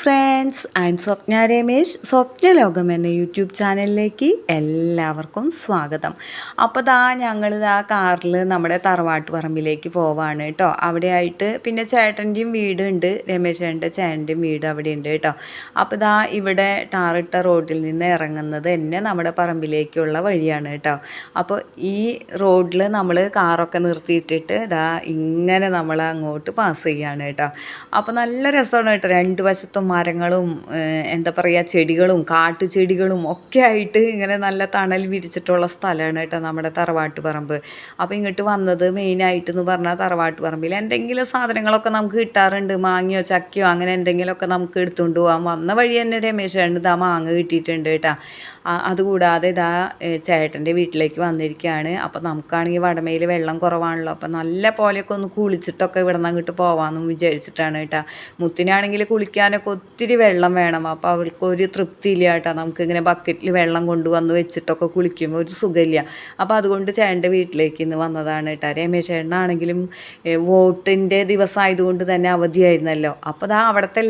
Friends I'm Swapna Ramesh. സ്വപ്ന ലോകം എന്ന YouTube ചാനലിലേക്ക് എല്ലാവർക്കും സ്വാഗതം. അപ്പോൾ ദാ ഞങ്ങൾ ആ കാറിൽ നമ്മുടെ തറവാട്ട് പറമ്പിലേക്ക് പോവാണ് കേട്ടോ. അവിടെ ആയിട്ട് പിന്നെ ചേട്ടന്റെയും വീടുണ്ട്. രമേശ് ചേട്ടന്റെ ചേട്ടന്റെയും വീട് അവിടെ ഉണ്ട് കേട്ടോ. അപ്പോൾ ദാ ഇവിടെ ടാറിട്ട റോഡിൽ നിന്ന് ഇറങ്ങുന്നത് തന്നെ നമ്മുടെ പറമ്പിലേക്കുള്ള വഴിയാണ് കേട്ടോ. അപ്പോൾ ഈ റോഡിൽ നമ്മൾ കാറൊക്കെ നിർത്തിയിട്ടിട്ട് ദാ ഇങ്ങനെ നമ്മൾ അങ്ങോട്ട് പാസ് ചെയ്യുകയാണ് കേട്ടോ. അപ്പോൾ നല്ല രസമാണ് കേട്ടോ. രണ്ട് വശത്തും മരങ്ങളും എന്താ പറയുക ചെടികളും കാട്ടുചെടികളും ഒക്കെ ആയിട്ട് ഇങ്ങനെ നല്ല തണൽ വിരിച്ചിട്ടുള്ള സ്ഥലമാണ് കേട്ടോ നമ്മുടെ തറവാട്ട് പറമ്പ് അപ്പോൾ ഇങ്ങോട്ട് വന്നത് മെയിനായിട്ട് എന്ന് പറഞ്ഞാൽ തറവാട്ട് പറമ്പിൽ എന്തെങ്കിലും സാധനങ്ങളൊക്കെ നമുക്ക് കിട്ടാറുണ്ട് മാങ്ങയോ ചക്കയോ അങ്ങനെ എന്തെങ്കിലുമൊക്കെ നമുക്ക് എടുത്തുകൊണ്ട് പോകാം വന്ന വഴി തന്നെ രമേശേണ് ഇതാ മാങ്ങ കിട്ടിയിട്ടുണ്ട് കേട്ടോ. അതുകൂടാതെ ഇതാ ചേട്ടന്റെ വീട്ടിലേക്ക് വന്നിരിക്കുകയാണ് അപ്പോൾ നമുക്കാണെങ്കിൽ വടമയിൽ വെള്ളം കുറവാണല്ലോ. അപ്പോൾ നല്ല പോലെയൊക്കെ ഒന്ന് കുളിച്ചിട്ടൊക്കെ ഇവിടെ നിന്ന് അങ്ങോട്ട് പോകാമെന്ന് വിചാരിച്ചിട്ടാണ് കേട്ടോ. മുത്തിനാണെങ്കിൽ കുളിക്കാനൊക്കെ ഒത്തിരി വെള്ളം വേണം. അപ്പോൾ അവൾക്ക് ഒരു തൃപ്തി തൃപ്തിയില്ല കേട്ടോ. നമുക്കിങ്ങനെ ബക്കറ്റിൽ വെള്ളം കൊണ്ടുവന്ന് വെച്ചിട്ടൊക്കെ കുളിക്കുമ്പോൾ ഒരു സുഖമില്ല. അപ്പോൾ അതുകൊണ്ട് ചേട്ടന്റെ വീട്ടിലേക്ക് ഇന്ന് വന്നതാണ് കേട്ടോ. രമേശ് ചേട്ടനാണെങ്കിലും വോട്ടിന്റെ ദിവസമായതുകൊണ്ട് തന്നെ അവധിയായിരുന്നല്ലോ. അപ്പോൾ ദാ അവിടുത്തെ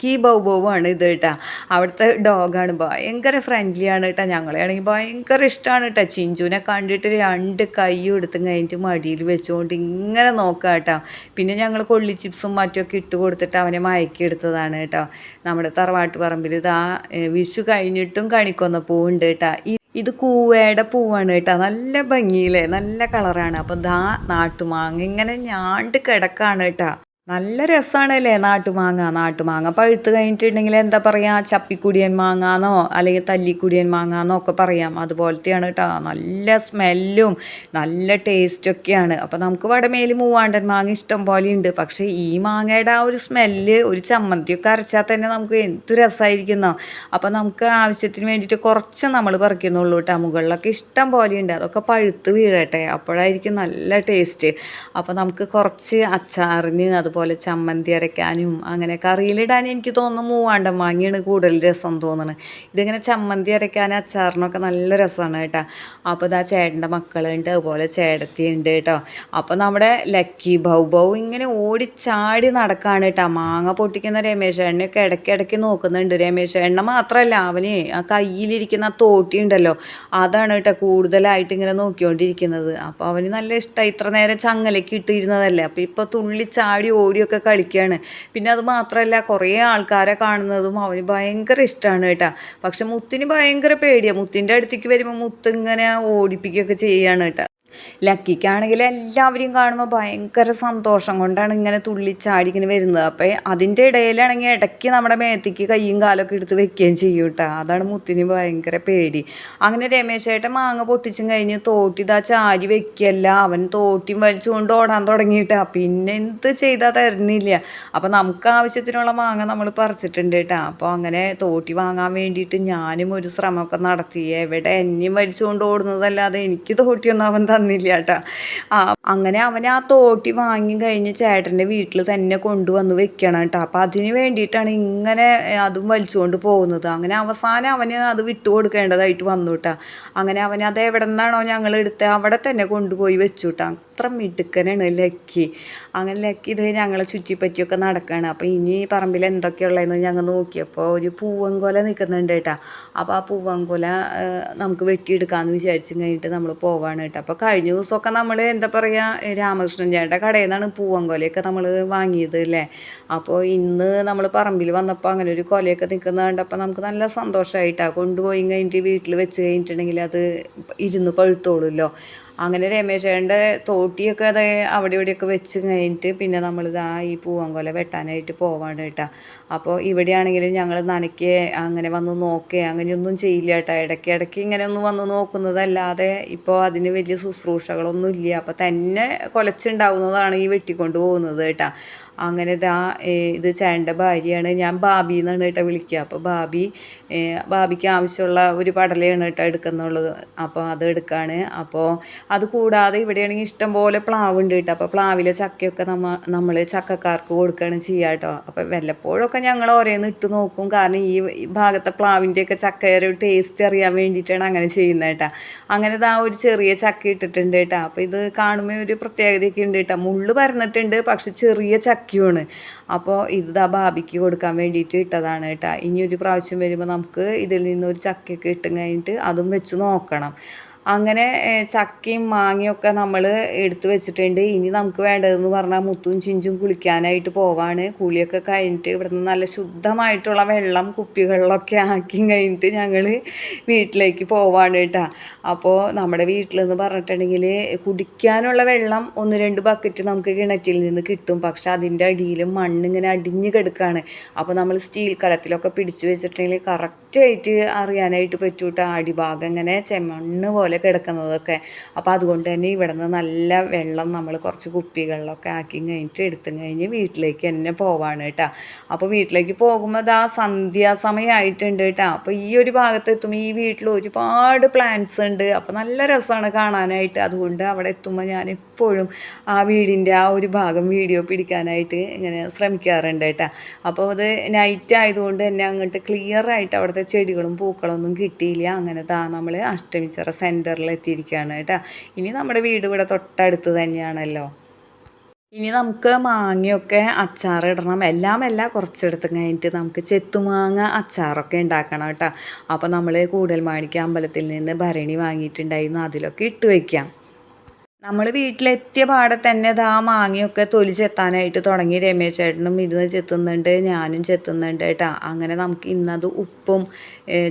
ലക്കി ബൗബോവാണ് ഇത് കേട്ടോ. അവിടുത്തെ ഡോഗാണ് ഭയങ്കര ഫ്രണ്ട്ലിയാണ് കേട്ടോ. ഞങ്ങളെയാണെങ്കിൽ ഭയങ്കര ഇഷ്ടമാണ് കേട്ടോ. ചിഞ്ചുവിനെ കണ്ടിട്ട് രണ്ട് കൈയും എടുത്ത് കഴിഞ്ഞിട്ട് മടിയിൽ വെച്ചുകൊണ്ട് ഇങ്ങനെ നോക്കുക കേട്ടോ. പിന്നെ ഞങ്ങൾ കൊള്ളി ചിപ്സും മറ്റുമൊക്കെ ഇട്ട് കൊടുത്തിട്ട് അവനെ മയക്കിയെടുത്തതാണ് കേട്ടോ. നമ്മുടെ തറവാട്ട് പറമ്പിൽ ഇതാ ആ വിഷു കഴിഞ്ഞിട്ടും കണിക്കൊന്ന പൂവുണ്ട് കേട്ടോ. ഇത് കൂവയുടെ പൂവാണ് കേട്ടോ. നല്ല ഭംഗിയിലെ നല്ല കളറാണ് അപ്പം ദാ നാട്ടുമാങ്ങ ഇങ്ങനെ ഞാണ്ട് കിടക്കാണ് കേട്ടോ. നല്ല രസമാണല്ലേ നാട്ടുമാങ്ങ നാട്ടുമാങ്ങ പഴുത്ത് കഴിഞ്ഞിട്ടുണ്ടെങ്കിൽ എന്താ പറയുക ചപ്പിക്കുടിയൻ മാങ്ങാന്നോ അല്ലെങ്കിൽ തല്ലിക്കുടിയൻ മാങ്ങാന്നോ ഒക്കെ പറയാം. അതുപോലത്തെയാണ് കേട്ടോ നല്ല സ്മെല്ലും നല്ല ടേസ്റ്റൊക്കെയാണ് അപ്പോൾ നമുക്ക് വടമേൽ മൂവാണ്ടൻ മാങ്ങ ഇഷ്ടം പോലെ ഉണ്ട് പക്ഷേ ഈ മാങ്ങയുടെ ആ ഒരു സ്മെല്ല് ഒരു ചമ്മന്തിയൊക്കെ അരച്ചാൽ തന്നെ നമുക്ക് എന്ത് രസമായിരിക്കുന്നോ അപ്പോൾ നമുക്ക് ആവശ്യത്തിന് വേണ്ടിയിട്ട് കുറച്ച് നമ്മൾ പറിക്കുന്നുള്ളൂ കേട്ടോ മുകളിലൊക്കെ ഇഷ്ടം പോലെ ഉണ്ട് അതൊക്കെ പഴുത്ത് വീഴട്ടെ. അപ്പോഴായിരിക്കും നല്ല ടേസ്റ്റ് അപ്പോൾ നമുക്ക് കുറച്ച് അച്ചാറിന് അതുപോലെ ചമ്മന്തി അരയ്ക്കാനും അങ്ങനെ കറിയിലിടാൻ എനിക്ക് തോന്നുന്നു മൂവാണ്ടം മാങ്ങയാണ് കൂടുതൽ രസം തോന്നുന്നത്. ഇതിങ്ങനെ ചമ്മന്തി അരയ്ക്കാൻ അച്ചാറിനൊക്കെ നല്ല രസമാണ് കേട്ടോ. അപ്പോൾ ഇതാ ചേട്ടന്റെ മക്കളുണ്ട് അതുപോലെ ചേട്ടത്തി ഉണ്ട് കേട്ടോ. അപ്പോൾ നമ്മുടെ ലക്കി ബൗ ബൗ ഇങ്ങനെ ഓടിച്ചാടി നടക്കാണ് കേട്ടോ. മാങ്ങ പൊട്ടിക്കുന്ന രമേശ് എണ്ണയൊക്കെ ഇടയ്ക്കിടയ്ക്ക് നോക്കുന്നുണ്ട്. രമേശ് എണ്ണ മാത്രമല്ല അവന് ആ കയ്യിലിരിക്കുന്ന തോട്ടി ഉണ്ടല്ലോ അതാണ് കേട്ടോ കൂടുതലായിട്ട് ഇങ്ങനെ നോക്കിക്കൊണ്ടിരിക്കുന്നത്. അപ്പോൾ അവന് നല്ല ഇഷ്ടമായി ഇത്ര നേരം ചങ്ങലയ്ക്ക് ഇട്ടിരുന്നതല്ലേ. അപ്പോൾ ഇപ്പോൾ തുള്ളി ചാടി ഓടിയൊക്കെ കളിക്കുകയാണ് പിന്നെ അത് മാത്രമല്ല കുറേ ആൾക്കാരെ കാണുന്നതും അവന് ഭയങ്കര ഇഷ്ടമാണ് കേട്ടോ. പക്ഷെ മുത്തിന് ഭയങ്കര പേടിയാണ് മുത്തിന്റെ അടുത്തേക്ക് വരുമ്പോൾ മുത്ത് ഇങ്ങനെ ഓടിപ്പിക്കുകയൊക്കെ ചെയ്യുകയാണ് കേട്ടോ. ലക്കിക്കാണെങ്കിൽ എല്ലാവരെയും കാണുമ്പോൾ ഭയങ്കര സന്തോഷം കൊണ്ടാണ് ഇങ്ങനെ തുള്ളിച്ചാടി ഇങ്ങനെ വരുന്നത്. അപ്പോൾ അതിന്റെ ഇടയിലാണെങ്കിൽ ഇടയ്ക്ക് നമ്മുടെ മേത്തേക്ക് കയ്യും കാലൊക്കെ എടുത്ത് വെക്കുകയും ചെയ്യും കേട്ടോ. അതാണ് മുത്തിന് ഭയങ്കര പേടി. അങ്ങനെ രമേശേട്ടൻ മാങ്ങ പൊട്ടിച്ചും കഴിഞ്ഞ് തോട്ടി ഇതാ ചാരി വെക്കല്ല അവൻ തോട്ടി വലിച്ചുകൊണ്ട് ഓടാൻ തുടങ്ങിയിട്ടാ. പിന്നെ എന്ത് ചെയ്താൽ തരുന്നില്ല. അപ്പോൾ നമുക്ക് ആവശ്യത്തിനുള്ള മാങ്ങ നമ്മൾ പറിച്ചിട്ടുണ്ട് കേട്ടോ. അപ്പോൾ അങ്ങനെ തോട്ടി വാങ്ങാൻ വേണ്ടിയിട്ട് ഞാനും ഒരു ശ്രമമൊക്കെ നടത്തി. എവിടെ എന്നെയും വലിച്ചുകൊണ്ട് ഓടുന്നതല്ലാതെ എനിക്ക് തോട്ടിയൊന്നും അവൻ തന്നില്ല കേട്ടോ ആ അങ്ങനെ അവൻ ആ തോട്ടി വാങ്ങി കഴിഞ്ഞ് ചേട്ടന്റെ വീട്ടിൽ തന്നെ കൊണ്ടുവന്ന് വെക്കണം കേട്ടോ അപ്പോൾ അതിന് വേണ്ടിയിട്ടാണ് ഇങ്ങനെ അതും വലിച്ചുകൊണ്ട് പോകുന്നത്. അങ്ങനെ അവസാനം അവന് അത് വിട്ടു കൊടുക്കേണ്ടതായിട്ട് വന്നു കേട്ടോ അങ്ങനെ അവൻ അത് എവിടെ നിന്നാണോ ഞങ്ങൾ എടുത്ത് അവിടെ തന്നെ കൊണ്ടുപോയി വെച്ചു കേട്ടോ അത്ര മിടുക്കനാണ് ലക്കി. അങ്ങനെ ലക്കി ഇത് ഞങ്ങളെ ചുറ്റിപ്പറ്റിയൊക്കെ നടക്കുകയാണ് അപ്പോൾ ഇനി പറമ്പിൽ എന്തൊക്കെയുള്ളതെന്ന് ഞങ്ങൾ നോക്കിയപ്പോൾ ഒരു പൂവൻകൊല നിൽക്കുന്നുണ്ട് കേട്ടോ. അപ്പോൾ ആ പൂവൻകൊല നമുക്ക് വെട്ടിയെടുക്കാമെന്ന് വിചാരിച്ചു കഴിഞ്ഞിട്ട് നമ്മൾ പോവാണ് കേട്ടോ. അപ്പോൾ കഴിഞ്ഞ ദിവസമൊക്കെ നമ്മൾ എന്താ പറയുക രാമകൃഷ്ണൻ ചേട്ടന്റെ കടയിൽ നിന്നാണ് പൂവൻകൊലയൊക്കെ നമ്മൾ വാങ്ങിയത് അല്ലേ? അപ്പോൾ ഇന്ന് നമ്മൾ പറമ്പിൽ വന്നപ്പോൾ അങ്ങനെ ഒരു കൊലയൊക്കെ നിൽക്കുന്നത് കണ്ടപ്പോൾ നമുക്ക് നല്ല സന്തോഷമായിട്ടാണ് കൊണ്ടുപോയി കഴിഞ്ഞിട്ട് വീട്ടിൽ വെച്ച് കഴിഞ്ഞിട്ടുണ്ടെങ്കിൽ അത് ഇരുന്ന് പഴുത്തോളുമല്ലോ അങ്ങനെ രമേശേന്റെ തോട്ടിയൊക്കെ അത് അവിടെ ഇവിടെയൊക്കെ വെച്ച് കഴിഞ്ഞിട്ട് പിന്നെ നമ്മളിതാ ഈ പൂവൻകൊല വെട്ടാനായിട്ട് പോവാണ് കേട്ടോ. അപ്പോൾ ഇവിടെയാണെങ്കിലും ഞങ്ങൾ നനയ്ക്ക് അങ്ങനെ വന്ന് നോക്കേ അങ്ങനെയൊന്നും ചെയ്യില്ല കേട്ടോ. ഇടയ്ക്ക് ഇടയ്ക്ക് ഇങ്ങനെ ഒന്ന് വന്ന് നോക്കുന്നതല്ലാതെ ഇപ്പോൾ അതിന് വലിയ ശുശ്രൂഷകളൊന്നും ഇല്ല. അപ്പോൾ തന്നെ കുലച്ചുണ്ടാവുന്നതാണ് ഈ വെട്ടിക്കൊണ്ട് പോകുന്നത് കേട്ടോ. അങ്ങനെ ഇതാ ഇത് ചേട്ടന്റെ ഭാര്യയാണ്. ഞാൻ ബാബി എന്നാണ് കേട്ടോ വിളിക്കുക. അപ്പോൾ ബാബി ബാബിക്ക് ആവശ്യമുള്ള ഒരു പടലയാണ് കേട്ടോ എടുക്കുന്നുള്ളത്. അപ്പോൾ അത് എടുക്കുകയാണ് അപ്പോൾ അത് കൂടാതെ ഇവിടെയാണെങ്കിൽ ഇഷ്ടം പോലെ പ്ലാവ് ഉണ്ട് കേട്ടോ. അപ്പോൾ പ്ലാവിലെ ചക്കയൊക്കെ നമ്മ നമ്മൾ ചക്കക്കാർക്ക് കൊടുക്കുകയാണ് ചെയ്യുക കേട്ടോ. അപ്പോൾ വല്ലപ്പോഴൊക്കെ ഞങ്ങൾ ഓരോന്ന് ഇട്ട് നോക്കും. കാരണം ഈ ഭാഗത്തെ പ്ലാവിന്റെയൊക്കെ ചക്കയുടെ ഒരു ടേസ്റ്റ് അറിയാൻ വേണ്ടിയിട്ടാണ് അങ്ങനെ ചെയ്യുന്നത് കേട്ടോ. അങ്ങനെ ഇതാ ഒരു ചെറിയ ചക്ക ഇട്ടിട്ടുണ്ട് കേട്ടോ. അപ്പോൾ ഇത് കാണുമ്പോൾ ഒരു പ്രത്യേകതയൊക്കെ ഉണ്ട് കേട്ടോ. മുള്ള് പരന്നിട്ടുണ്ട് പക്ഷെ ചെറിയ ചക്കയുമാണ് അപ്പോൾ ഇത് ബാബിക്ക് കൊടുക്കാൻ വേണ്ടിയിട്ട് ഇട്ടതാണ് കേട്ടോ. ഇനി ഒരു പ്രാവശ്യം വരുമ്പോൾ നമുക്ക് ഇതിൽ നിന്നൊരു ചക്കയൊക്കെ ഇട്ടും കഴിഞ്ഞിട്ട് അതും വെച്ച് നോക്കണം. അങ്ങനെ ചക്കയും മാങ്ങയും ഒക്കെ നമ്മൾ എടുത്തു വെച്ചിട്ടുണ്ട്. ഇനി നമുക്ക് വേണ്ടതെന്ന് പറഞ്ഞാൽ മുത്തും ചിഞ്ചും കുളിക്കാനായിട്ട് പോവാണ്. കുളിയൊക്കെ കഴിഞ്ഞിട്ട് ഇവിടുന്ന് നല്ല ശുദ്ധമായിട്ടുള്ള വെള്ളം കുപ്പികളിലൊക്കെ ആക്കി കഴിഞ്ഞിട്ട് ഞങ്ങൾ വീട്ടിലേക്ക് പോവാണ് കേട്ടോ. അപ്പോൾ നമ്മുടെ വീട്ടിലെന്ന് പറഞ്ഞിട്ടുണ്ടെങ്കിൽ കുടിക്കാനുള്ള വെള്ളം ഒന്ന് രണ്ട് ബക്കറ്റ് നമുക്ക് കിണറ്റിൽ നിന്ന് കിട്ടും. പക്ഷെ അതിന്റെ അടിയിൽ മണ്ണിങ്ങനെ അടിഞ്ഞു കിടക്കുകയാണ്. അപ്പോൾ നമ്മൾ സ്റ്റീൽ കലത്തിലൊക്കെ പിടിച്ചു വെച്ചിട്ടുണ്ടെങ്കിൽ കറക്റ്റായിട്ട് അറിയാനായിട്ട് പറ്റൂട്ടോ. അടിഭാഗം ഇങ്ങനെ ചെമ്മണ്ണ് പോലെ കിടക്കുന്നതൊക്കെ. അപ്പോൾ അതുകൊണ്ട് തന്നെ ഇവിടെ നിന്ന് നല്ല വെള്ളം നമ്മൾ കുറച്ച് കുപ്പികളിലൊക്കെ ആക്കി കഴിഞ്ഞിട്ട് എടുത്തു കഴിഞ്ഞ് വീട്ടിലേക്ക് തന്നെ പോവാണ് കേട്ടോ. അപ്പോൾ വീട്ടിലേക്ക് പോകുമ്പോൾ അത് ആ സന്ധ്യാസമയമായിട്ടുണ്ട് കേട്ടോ. അപ്പോൾ ഈ ഒരു ഭാഗത്ത് എത്തുമ്പോൾ ഈ വീട്ടിൽ ഒരുപാട് പ്ലാന്റ്സ് ഉണ്ട്. അപ്പോൾ നല്ല രസമാണ് കാണാനായിട്ട്. അതുകൊണ്ട് അവിടെ എത്തുമ്പോൾ ഞാൻ എപ്പോഴും ആ വീടിന്റെ ആ ഒരു ഭാഗം വീഡിയോ പിടിക്കാനായിട്ട് ഇങ്ങനെ ശ്രമിക്കാറുണ്ട് കേട്ടോ. അപ്പോൾ അത് നൈറ്റ് ആയതുകൊണ്ട് തന്നെ അങ്ങോട്ട് ക്ലിയർ ആയിട്ട് അവിടുത്തെ ചെടികളും പൂക്കളൊന്നും കിട്ടിയില്ല. അങ്ങനെ താ നമ്മൾ അഷ്ടമിച്ചിറ സെന്ററിൽ എത്തിയിരിക്കുകയാണ് കേട്ടോ. ഇനി നമ്മുടെ വീട് ഇവിടെ തൊട്ടടുത്ത് തന്നെയാണല്ലോ. ഇനി നമുക്ക് മാങ്ങയൊക്കെ അച്ചാറിടണം എല്ലാം എല്ലാം കുറച്ചെടുത്ത് കഴിഞ്ഞിട്ട് നമുക്ക് ചെത്തുമാങ്ങ അച്ചാറൊക്കെ ഉണ്ടാക്കണം കേട്ടോ. അപ്പോൾ നമ്മൾ കൂടൽമാണിക്ക അമ്പലത്തിൽ നിന്ന് ഭരണി വാങ്ങിയിട്ടുണ്ടായിരുന്നു. അതിലൊക്കെ ഇട്ട് വയ്ക്കാം. നമ്മൾ വീട്ടിലെത്തിയ പാടെ തന്നെ ദാ മാങ്ങയൊക്കെ തൊലി ചെത്താനായിട്ട് തുടങ്ങി രമേശ് ചേട്ടനും ഇരുന്ന് ചെത്തുന്നുണ്ട് ഞാനും ചെത്തുന്നുണ്ട് കേട്ടോ. അങ്ങനെ നമുക്ക് ഇന്നത് ഉപ്പും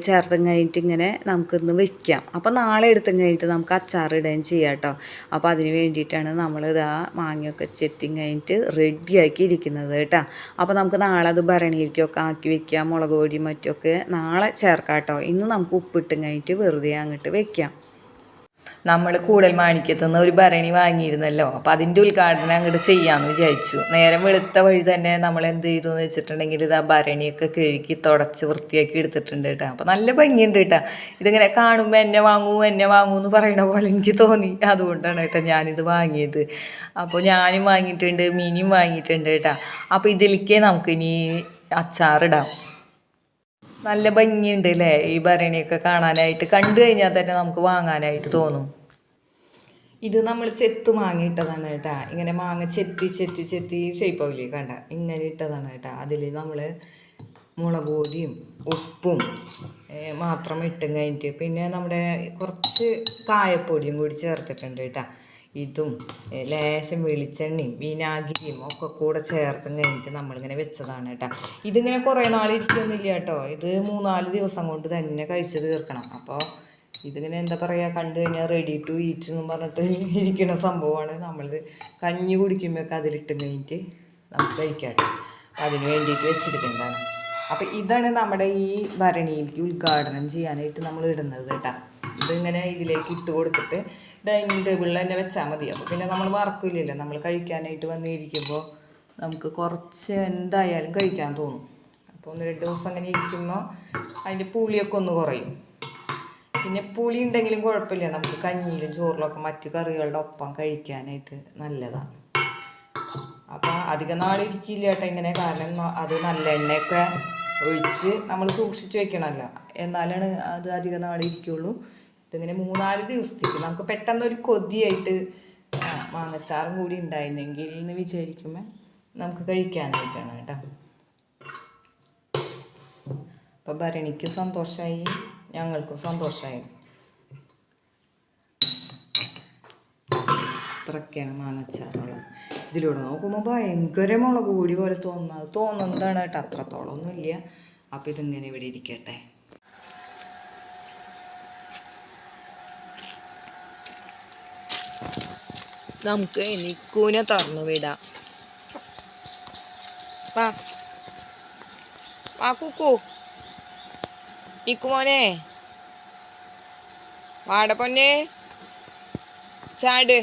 ചേർത്തും കഴിഞ്ഞിട്ട് ഇങ്ങനെ നമുക്കിന്ന് വെക്കാം. അപ്പോൾ നാളെ എടുത്തും കഴിഞ്ഞിട്ട് നമുക്ക് അച്ചാറിടുകയും ചെയ്യാം കേട്ടോ. അപ്പോൾ അതിന് വേണ്ടിയിട്ടാണ് നമ്മൾ ഇതാ മാങ്ങയൊക്കെ ചെത്തി കഴിഞ്ഞിട്ട് റെഡിയാക്കി ഇരിക്കുന്നത് കേട്ടോ. അപ്പോൾ നമുക്ക് നാളെ അത് ഭരണിയിലേക്കൊക്കെ ആക്കി വെക്കാം മുളക് പൊടി മറ്റൊക്കെ നാളെ ചേർക്കാം കേട്ടോ. ഇന്ന് നമുക്ക് ഉപ്പിട്ടും കഴിഞ്ഞിട്ട് വെറുതെ അങ്ങോട്ട് വെക്കാം. നമ്മൾ കൂടൽ മാണിക്യത്തുനിന്ന് ഒരു ഭരണി വാങ്ങിയിരുന്നല്ലോ. അപ്പോൾ അതിന്റെ ഉദ്ഘാടനം അങ്ങോട്ട് ചെയ്യാമെന്ന് വിചാരിച്ചു. നേരം വെളുത്ത വഴി തന്നെ നമ്മൾ എന്ത് ചെയ്തു എന്ന് വെച്ചിട്ടുണ്ടെങ്കിൽ ഇത് ആ ഭരണിയൊക്കെ കഴുകി തുടച്ച് വൃത്തിയാക്കി എടുത്തിട്ടുണ്ട് കേട്ടോ. അപ്പോൾ നല്ല ഭംഗിയുണ്ട് കേട്ടോ. ഇതിങ്ങനെ കാണുമ്പോൾ എന്നെ വാങ്ങൂ എന്നെ വാങ്ങൂ എന്ന് പറയണ പോലെ എനിക്ക് തോന്നി. അതുകൊണ്ടാണ് കേട്ടോ ഞാനിത് വാങ്ങിയത്. അപ്പോൾ ഞാനും വാങ്ങിയിട്ടുണ്ട് മീനും വാങ്ങിയിട്ടുണ്ട് കേട്ടോ. അപ്പോൾ ഇതിലേക്ക് നമുക്കിനി അച്ചാറിടാം നല്ല ഭംഗിയുണ്ട് അല്ലേ ഈ ഭരണിയൊക്കെ കാണാനായിട്ട് കണ്ടു കഴിഞ്ഞാൽ തന്നെ നമുക്ക് വാങ്ങാനായിട്ട് തോന്നും. ഇത് നമ്മൾ ചെത്ത് വാങ്ങിയിട്ടതാണ് കേട്ടാ. ഇങ്ങനെ മാങ്ങ ചെത്തി ചെത്തി ചെത്തി ഷേപ്പാവില്ലേ കണ്ട. ഇങ്ങനെ ഇട്ടതാണ് കേട്ടാ. അതിൽ നമ്മൾ മുളക് പൊടിയും ഉപ്പും മാത്രം ഇട്ടും കഴിഞ്ഞിട്ട്. പിന്നെ നമ്മുടെ കുറച്ച് കായപ്പൊടിയും കൂടി ചേർത്തിട്ടുണ്ട് കേട്ടാ. ഇതും ലേശം വെളിച്ചെണ്ണയും വിനാഗിരിയും ഒക്കെ കൂടെ ചേർത്തും കഴിഞ്ഞിട്ട് നമ്മളിങ്ങനെ വെച്ചതാണ് കേട്ടോ. ഇതിങ്ങനെ കുറേ നാൾ ഇരിക്കുന്നില്ല കേട്ടോ. ഇത് മൂന്നാൽ ദിവസം കൊണ്ട് തന്നെ കഴിച്ച് തീർക്കണം. അപ്പോൾ ഇതിങ്ങനെ എന്താ പറയുക കണ്ടു കഴിഞ്ഞാൽ റെഡി ടു ഈറ്റ് എന്ന് പറഞ്ഞിട്ട് ഇരിക്കുന്ന സംഭവമാണ്. നമ്മളിത് കഞ്ഞി കുടിക്കുമ്പോഴൊക്കെ അതിലിട്ട് കഴിഞ്ഞിട്ട് നമുക്ക് കഴിക്കാം അതിന് വേണ്ടിയിട്ട് വെച്ചിരിക്കുന്നതാണ്. അപ്പോൾ ഇതാണ് നമ്മുടെ ഈ ഭരണിയിലേക്ക് ഉദ്ഘാടനം ചെയ്യാനായിട്ട് നമ്മൾ ഇടുന്നത് കേട്ടോ. ഇതിങ്ങനെ ഇതിലേക്ക് ഇട്ട് കൊടുത്തിട്ട് ഡൈനിങ് ടേബിളിൽ തന്നെ വെച്ചാൽ മതി. അപ്പോൾ പിന്നെ നമ്മൾ മറക്കില്ലല്ലോ. നമ്മൾ കഴിക്കാനായിട്ട് വന്നിരിക്കുമ്പോൾ നമുക്ക് കുറച്ച് എന്തായാലും കഴിക്കാൻ തോന്നും. അപ്പോൾ ഒന്ന് രണ്ട് ദിവസം അങ്ങനെ ഇരിക്കുമ്പോൾ അതിന്റെ പുളിയൊക്കെ ഒന്ന് കുറയും. പിന്നെ പുളി ഉണ്ടെങ്കിലും കുഴപ്പമില്ല. നമുക്ക് കഞ്ഞിയിലും ചോറിലൊക്കെ മറ്റു കറികളുടെ ഒപ്പം കഴിക്കാനായിട്ട് നല്ലതാണ് അപ്പോൾ അധികം നാളിരിക്കില്ല കേട്ടോ ഇങ്ങനെ. കാരണം അത് നല്ല എണ്ണയൊക്കെ ഒഴിച്ച് നമ്മൾ സൂക്ഷിച്ച് വെക്കണമല്ല. എന്നാലാണ് അത് അധികം നാളിരിക്കുള്ളൂ ഇതിങ്ങനെ മൂന്നാൽ ദിവസത്തേക്ക് നമുക്ക് പെട്ടെന്ന് ഒരു കൊതിയായിട്ട് മാങ്ങച്ചാറും കൂടി ഉണ്ടായിരുന്നെങ്കിൽ എന്ന് വിചാരിക്കുമ്പോൾ നമുക്ക് കഴിക്കാനായിട്ടാണ് കേട്ടോ. അപ്പം ഭരണിക്ക് സന്തോഷമായി ഞങ്ങൾക്കും സന്തോഷമായി. ഇത്രയൊക്കെയാണ് മാനച്ചാറുള്ളത്. ഇതിലൂടെ നോക്കുമ്പോൾ ഭയങ്കര മുളക് കൂടി പോലെ തോന്നുന്നത് തോന്നുന്നതാണ് കേട്ടോ അത്രത്തോളം ഒന്നുമില്ല അപ്പോൾ ഇതിങ്ങനെ ഇവിടെ ഇരിക്കട്ടെ. നമുക്ക് നിക്കൂനെ തുറന്നു വിടാം. വാ. വാ കുക്കു. നിക്കുമോനെ വാട പൊന്നെ. ചാട്.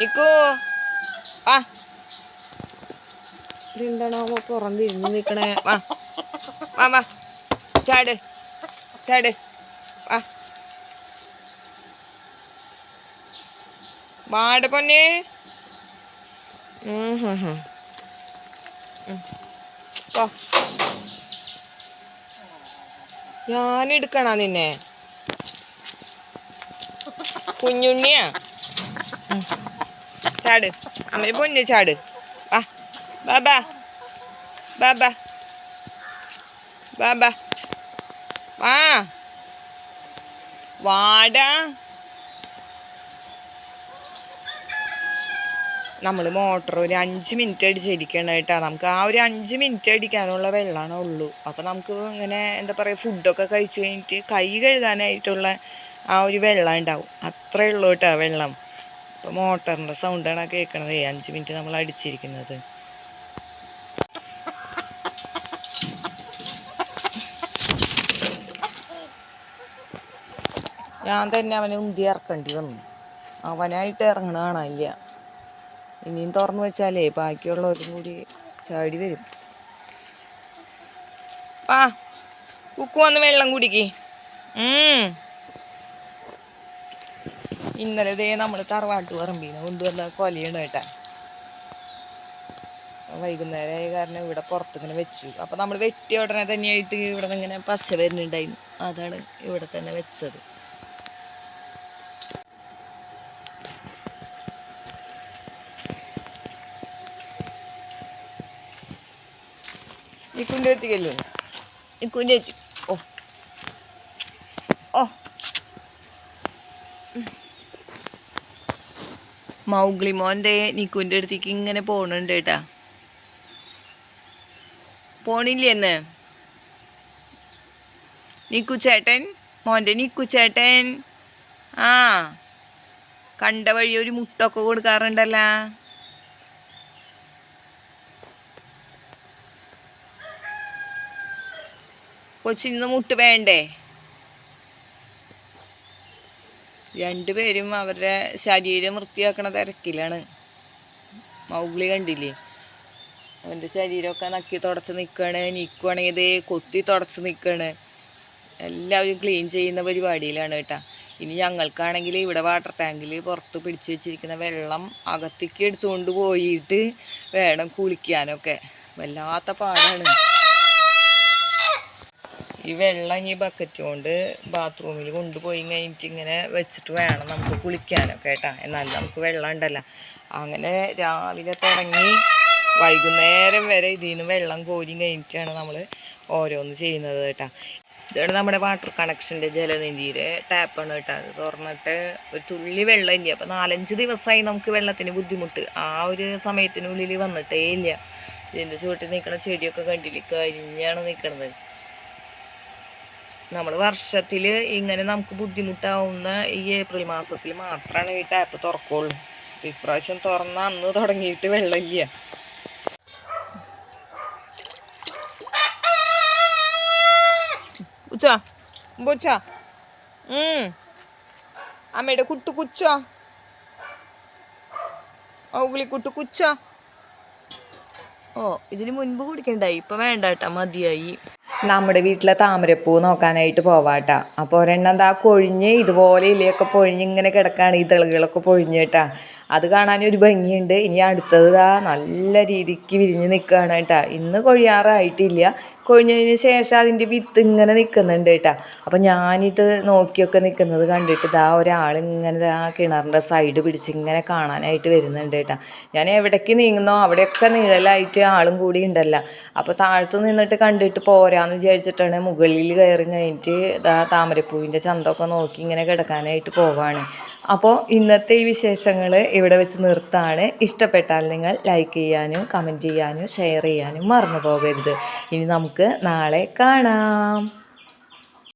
നിക്കൂ. ആ ഇതെന്താണോ പുറം തിരിഞ്ഞു നിക്കണേ? വാ. വാ വാ. ചാട്. ചാട്. വാ. വാട പൊന്നെ. ഉം ഹും ഹും. ഞാൻ എടുക്കണ നിന്നെ. കുഞ്ഞുണ്ണിയാ. ചാട്. അമ്മ പൊന്നു ചാട്. ആ ബാബാ. ബാബാ. ബാബാ. വാ. വാടാ. നമ്മൾ മോട്ടർ ഒരു അഞ്ച് മിനിറ്റ് അടിച്ചിരിക്കണം കേട്ടോ നമുക്ക് ആ ഒരു അഞ്ച് മിനിറ്റ് അടിക്കാനുള്ള വെള്ളമാണ് ഉള്ളൂ. അപ്പോൾ നമുക്ക് ഇങ്ങനെ എന്താ പറയുക ഫുഡൊക്കെ കഴിച്ച് കഴിഞ്ഞിട്ട് കൈ കഴുകാനായിട്ടുള്ള ആ ഒരു വെള്ളം ഉണ്ടാവും. അത്രേ ഉള്ളൂ കേട്ടോ വെള്ളം. അപ്പോൾ മോട്ടറിന്റെ സൗണ്ടാണ് കേൾക്കണത് അഞ്ച് മിനിറ്റ് നമ്മൾ അടിച്ചിരിക്കുന്നത്. ഞാൻ തന്നെ അവനെ ഉന്തി ഇറക്കേണ്ടി വന്നു. അവനായിട്ട് ഇറങ്ങണ കാണാനില്ല. ഇനിയും തുറന്നു വെച്ചാലേ ബാക്കിയുള്ളവരും കൂടി ചാടി വരും. പാ കുക്കു വന്ന് വെള്ളം കുടിക്ക്. ഇന്നലെ ഇതേ നമ്മൾ തറവാട്ട് പറമ്പീനെ കൊണ്ടുവന്ന കൊലയാണ് കേട്ടാ. വൈകുന്നേരമായ കാരണം ഇവിടെ പുറത്തിങ്ങനെ വെച്ചു. അപ്പം നമ്മൾ വെട്ടിയ ഉടനെ തന്നെയായിട്ട് ഇവിടെ ഇങ്ങനെ പശ വരുന്നുണ്ടായിരുന്നു. അതാണ് ഇവിടെ തന്നെ വെച്ചത്. ഇക്കുന്റെ എത്തിക്കല്ലേ? ഇക്കുന്റെ എത്തി. ഓ. ഓ. മൗഗ്ലി മോന്റെ നിക്കുന്റെ അടുത്തേക്ക് ഇങ്ങനെ പോണുണ്ട് കേട്ടാ. പോണില്ലേ എന്ന് നിക്കു ചേട്ടൻ മോന്റെ നിക്കു ചേട്ടൻ. ആ. കണ്ട വഴി ഒരു മുട്ടൊക്കെ കൊടുക്കാറുണ്ടല്ലോ. കൊച്ചിന് മുട്ട് വേണ്ടേ? രണ്ടുപേരും അവരുടെ ശരീരം വൃത്തിയാക്കണ തിരക്കിലാണ്. മൗഗ്ലി കണ്ടില്ലേ? അവന്റെ ശരീരമൊക്കെ നക്കി തുടച്ച് നിൽക്കുകയാണ് നിൽക്കുവാണെങ്കിൽ കൊത്തി തുടച്ച് നിൽക്കുകയാണ് എല്ലാവരും ക്ലീൻ ചെയ്യുന്ന പരിപാടിയിലാണ് കേട്ടോ. ഇനി ഞങ്ങൾക്കാണെങ്കിൽ ഇവിടെ വാട്ടർ ടാങ്കിൽ പുറത്ത് പിടിച്ച് വെച്ചിരിക്കുന്ന വെള്ളം അകത്തേക്ക് എടുത്തുകൊണ്ട് പോയിട്ട് വേണം കുളിക്കാനൊക്കെ. വല്ലാത്ത പാടാണ്. ഈ വെള്ളം ഈ ബക്കറ്റ് കൊണ്ട് ബാത്റൂമിൽ കൊണ്ടുപോയി കഴിഞ്ഞിട്ട് ഇങ്ങനെ വെച്ചിട്ട് വേണം നമുക്ക് കുളിക്കാനൊക്കെ കേട്ടാ. എന്നാൽ നമുക്ക് വെള്ളം ഉണ്ടല്ലോ. അങ്ങനെ രാവിലെ തുടങ്ങി വൈകുന്നേരം വരെ ഇതിൽ നിന്ന് വെള്ളം കോരി കഴിഞ്ഞിട്ടാണ് നമ്മൾ ഓരോന്ന് ചെയ്യുന്നത് കേട്ടാ. ഇതാണ് നമ്മുടെ വാട്ടർ കണക്ഷന്റെ ജലനിധിയിൽ ടാപ്പാണ് കേട്ടോ. അത് തുറന്നിട്ട് ഒരു തുള്ളി വെള്ളം ഇല്ല. അപ്പോൾ നാലഞ്ച് ദിവസമായി നമുക്ക് വെള്ളത്തിന് ബുദ്ധിമുട്ട്. ആ ഒരു സമയത്തിനുള്ളിൽ വന്നിട്ടേ ഇല്ല. ഇതിന്റെ ചുവട്ടിൽ നിൽക്കുന്ന ചെടിയൊക്കെ കണ്ടില്ല? കരിഞ്ഞാണ് നിൽക്കണത് നമ്മൾ വർഷത്തിൽ ഇങ്ങനെ നമുക്ക് ബുദ്ധിമുട്ടാവുന്ന ഈ ഏപ്രിൽ മാസത്തിൽ മാത്രമാണ് ഈ ടാപ്പ് തുറക്കുള്ളൂ. ഇപ്രാവശ്യം തുറന്ന അന്ന് തുടങ്ങിയിട്ട് വെള്ളമില്ല. അമ്മയുടെ കുട്ടു കുച്ചോ? ഔഗിളി കുട്ടു കുച്ചോ? ഓ ഇതിന് മുൻപ് കുടിക്കണ്ടായി. ഇപ്പം വേണ്ട കേട്ടാ മതിയായി. നമ്മുടെ വീട്ടിലെ താമരപ്പൂ നോക്കാനായിട്ട് പോവാട്ടാ. അപ്പോൾ ഒരെണ്ണം എന്താ കൊഴിഞ്ഞ് ഇതുപോലെ ഇലയൊക്കെ പൊഴിഞ്ഞ് ഇങ്ങനെ ഈ ഇതളുകളൊക്കെ പൊഴിഞ്ഞ് കേട്ടാ. അത് കാണാൻ ഒരു ഭംഗിയുണ്ട്. ഇനി അടുത്തത് ആ നല്ല രീതിക്ക് വിരിഞ്ഞ് നിൽക്കുകയാണ് കേട്ടാ. ഇന്ന് കൊഴിയാറായിട്ടില്ല. കൊഴിഞ്ഞതിന് ശേഷം അതിന്റെ വിത്ത് ഇങ്ങനെ നിൽക്കുന്നുണ്ട് കേട്ടാ. അപ്പം ഞാനിത് നോക്കിയൊക്കെ നിൽക്കുന്നത് കണ്ടിട്ട് ഇതാ ഒരാൾ ഇങ്ങനെ ആ കിണറിന്റെ സൈഡ് പിടിച്ച് ഇങ്ങനെ കാണാനായിട്ട് വരുന്നുണ്ട് കേട്ടാ. ഞാൻ എവിടേക്ക് നീങ്ങുന്നോ അവിടെയൊക്കെ നിഴലായിട്ട് ആളും കൂടി ഉണ്ടല്ലോ. അപ്പോൾ താഴത്ത് നിന്നിട്ട് കണ്ടിട്ട് പോരാന്ന് വിചാരിച്ചിട്ടാണ് മുകളിൽ കയറി കഴിഞ്ഞിട്ട് ഇതാ താമരപ്പൂവിന്റെ ചന്തമൊക്കെ നോക്കി ഇങ്ങനെ കിടക്കാനായിട്ട് പോവാണ്. അപ്പോൾ ഇന്നത്തെ ഈ വിശേഷങ്ങൾ ഇവിടെ വെച്ച് നിർത്താണ്. ഇഷ്ടപ്പെട്ടാൽ നിങ്ങൾ ലൈക്ക് ചെയ്യാനും കമന്റ് ചെയ്യാനും ഷെയർ ചെയ്യാനും മറന്നു പോകരുത്. ഇനി നമുക്ക് നാളെ കാണാം.